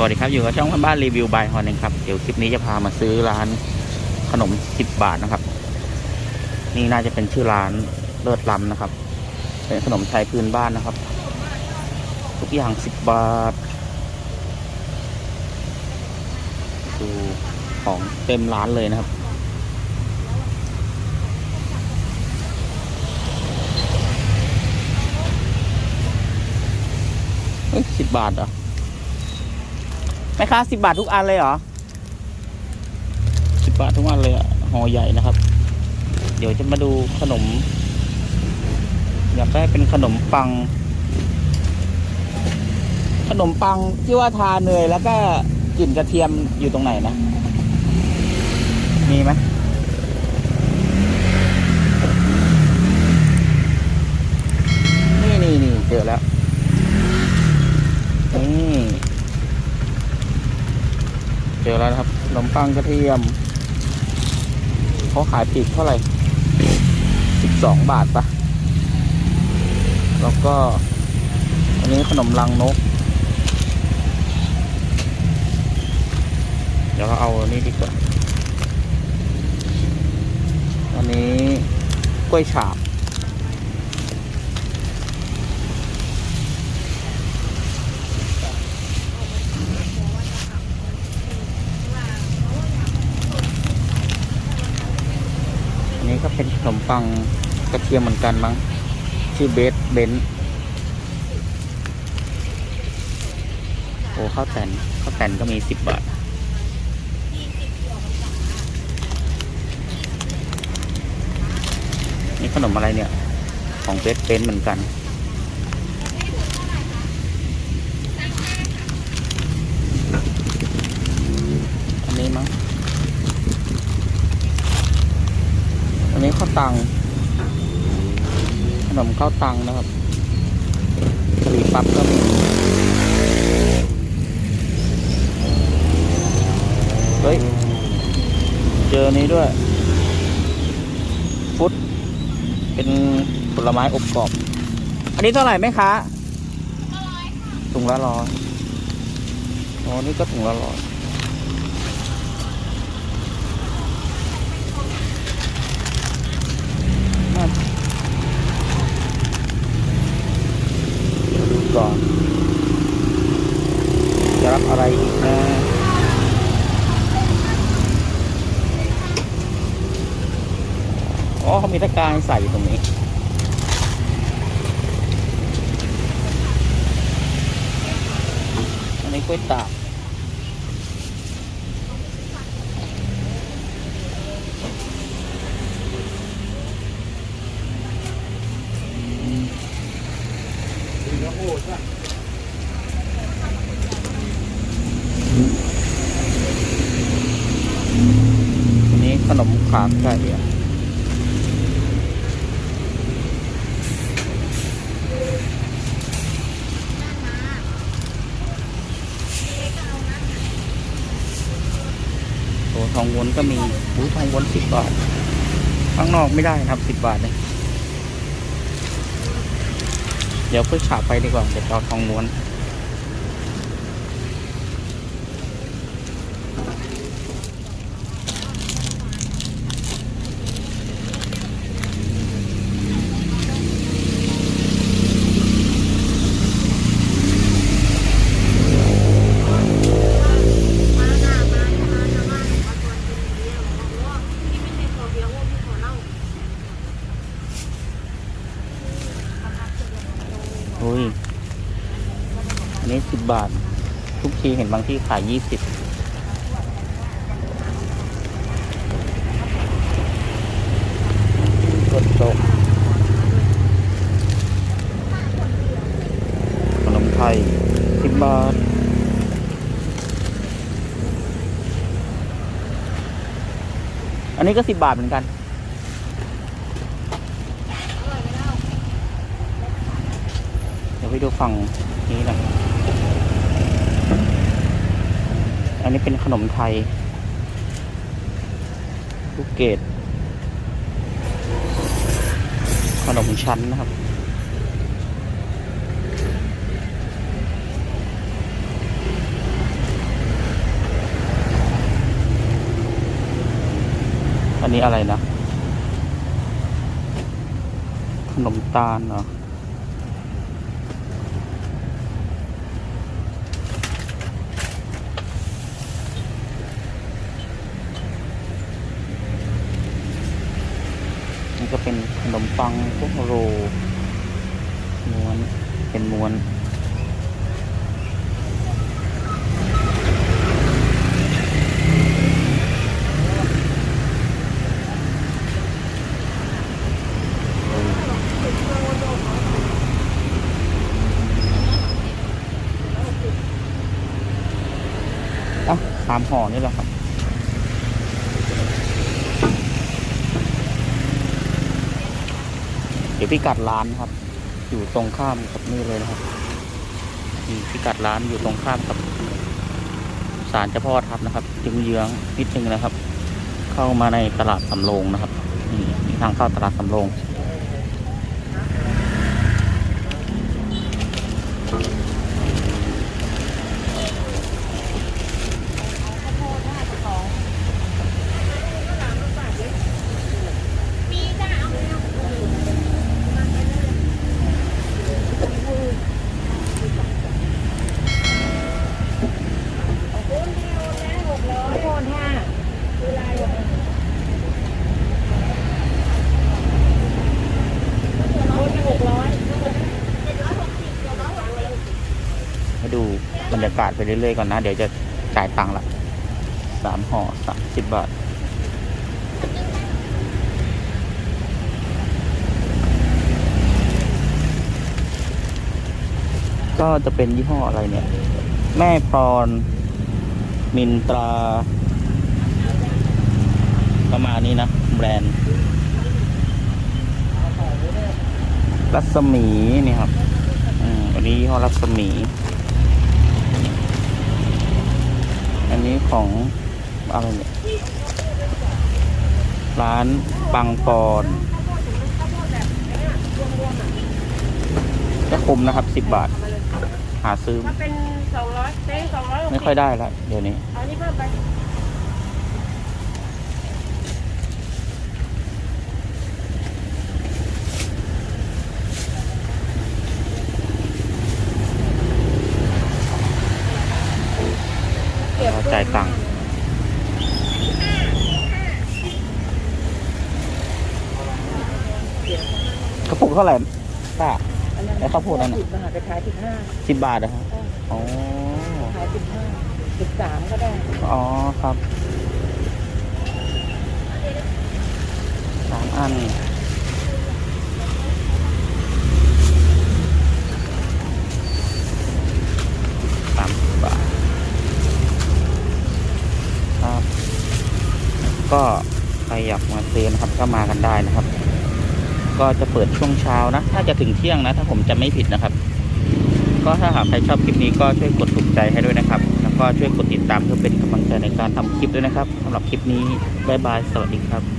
สวัสดีครับอยู่กับช่องบ้านรีวิวบายฮอนเองครับเดี๋ยวคลิปนี้จะพามาซื้อร้านขนม10บาทนะครับ นี่น่าจะเป็นชื่อร้านเลิศล้ำนะครับ เป็นขนมไทยพื้นบ้านนะครับ ทุกอย่าง10บาทดูของเต็มร้านเลยนะครับเฮ้ยสิบบาทเหรอ แม่ค้าสิบบาททุกอันเลยเหรอสิบบาททุกอันเลยอะห่อใหญ่นะครับ เดี๋ยวจะมาดูขนม อยากได้เป็นขนมปัง ขนมปังที่ว่าทาเนยแล้วก็กลิ่นกระเทียมอยู่ตรงไหนนะ มีไหมนี่นี่นี่เจอแล้ว นี่เจอแล้ว รังกระเทียมเขาขายปีกเท่าไหร่สิบสองบาทปะแล้วก็ อันนี้ขนมรังนก เดี๋ยวเราเอาอันนี้ดีกว่าอันนี้กล้วยฉาบ นี้ก็เป็นขนมปังกระเทียมเหมือนกันมั้งชื่อเบสเบนโอ้ข้าวแตนข้าวแตนก็มีสิบบาทนี่ขนมอะไรเนี่ย ของเบสเบนเหมือนกันนี้มั้ง อั นนี้ข้าวตังขนมข้าวตังนะครับกะหรี่ปั๊บก็มีเฮ้ย เจอนี้ด้วย ฟุต เป็นผลไม้อบกรอบ อันนี้เท่าไหร่ไหมคะถุงละร้อยอ๋อนี่ก็ถุงละร้อย ก่อน จะรับอะไรอีกนะอ๋อเขามีตะกร้ารให้ใส่อยู่ตรงนี้อันนี้กล้วยตากอันนี้ ขนมขาไก่อะโอ้ทองวนก็มีอุ้ยทองวนสิบบาท ข้างนอกไม่ได้นะครับสิบบาทเลยเดี๋ยวเพื่อฉาบไปดีกว่าเดี๋ยวเอาทองม้วน อุ้ย อันนี้สิบบาท ทุกทีเห็นบางที่ขายยี่สิบกดตกขนมไทยสิบบาทอันนี้ก็สิบบาทเหมือนกันเดี๋ยวไปดูฝั่งนี้หน่อยันนี้เป็นขนมไทยลูกเกดขนมชั้นนะครับ อันนี้อะไรนะ ขนมตาลเหรอ นี่ก็เป็นขนมปังพวกโรม้วน เป็นม้วนอะสามห่อนี่แหละครับ เดี๋ยวพิกัดร้านครับ อยู่ตรงข้ามกับนี่เลยนะครับนี่พิกัดร้านอยู่ตรงข้ามกับศาลเจ้าพ่อทับนะครับจึงเยื้องนิดนึงนะครับ เข้ามาในตลาดสำโรงนะครับนี่มีทางเข้าตลาดสำโรง โคนห้า ให้ดู บรรยากาศไปเรื่อยๆก่อนนะ เดี๋ยวจะจ่ายตังค์ละสามห่อสามสิบบาทก็จะเป็นยี่ห้ออะไรเนี่ย แม่พรมินตรา ประมาณนี้นะ แบรนด์รัศมีนี่ครับ อืมอันนี้ยี่ห้อรัศมี อันนี้ของอะไรเนี่ยร้านปังปอนจะคุมนะครับสิบบาท หาซื้อ ถ้าเป็นสองร้อยเต้สองร้อยไม่ค่อยได้แล้วเดี๋ยวนี้ เอานี่เพิ่มไป เราจ่ายตังค์กระปุก เท่าไหร่ป้าอันนั้นแล้วข้าวโพดนั่นน่ะสิบบาทไปขายสิบห้าสิบบาทนะครับอ๋อขายสิบห้าสิบสามก็ได้อ๋อครับสามอันสามสิบบาทครับ ก็ใครอยากมาซื้อนะครับก็มากันได้นะครับ ก็จะเปิดช่วงเช้านะถ้าจะถึงเที่ยงนะ ถ้าผมจะไม่ผิดนะครับ ก็ถ้าหากใครชอบคลิปนี้ก็ช่วยกดถูกใจให้ด้วยนะครับ แล้วก็ช่วยกดติดตามเพื่อเป็นกำลังใจในการทำคลิปด้วยนะครับสำหรับคลิปนี้บ๊ายบายสวัสดีครับ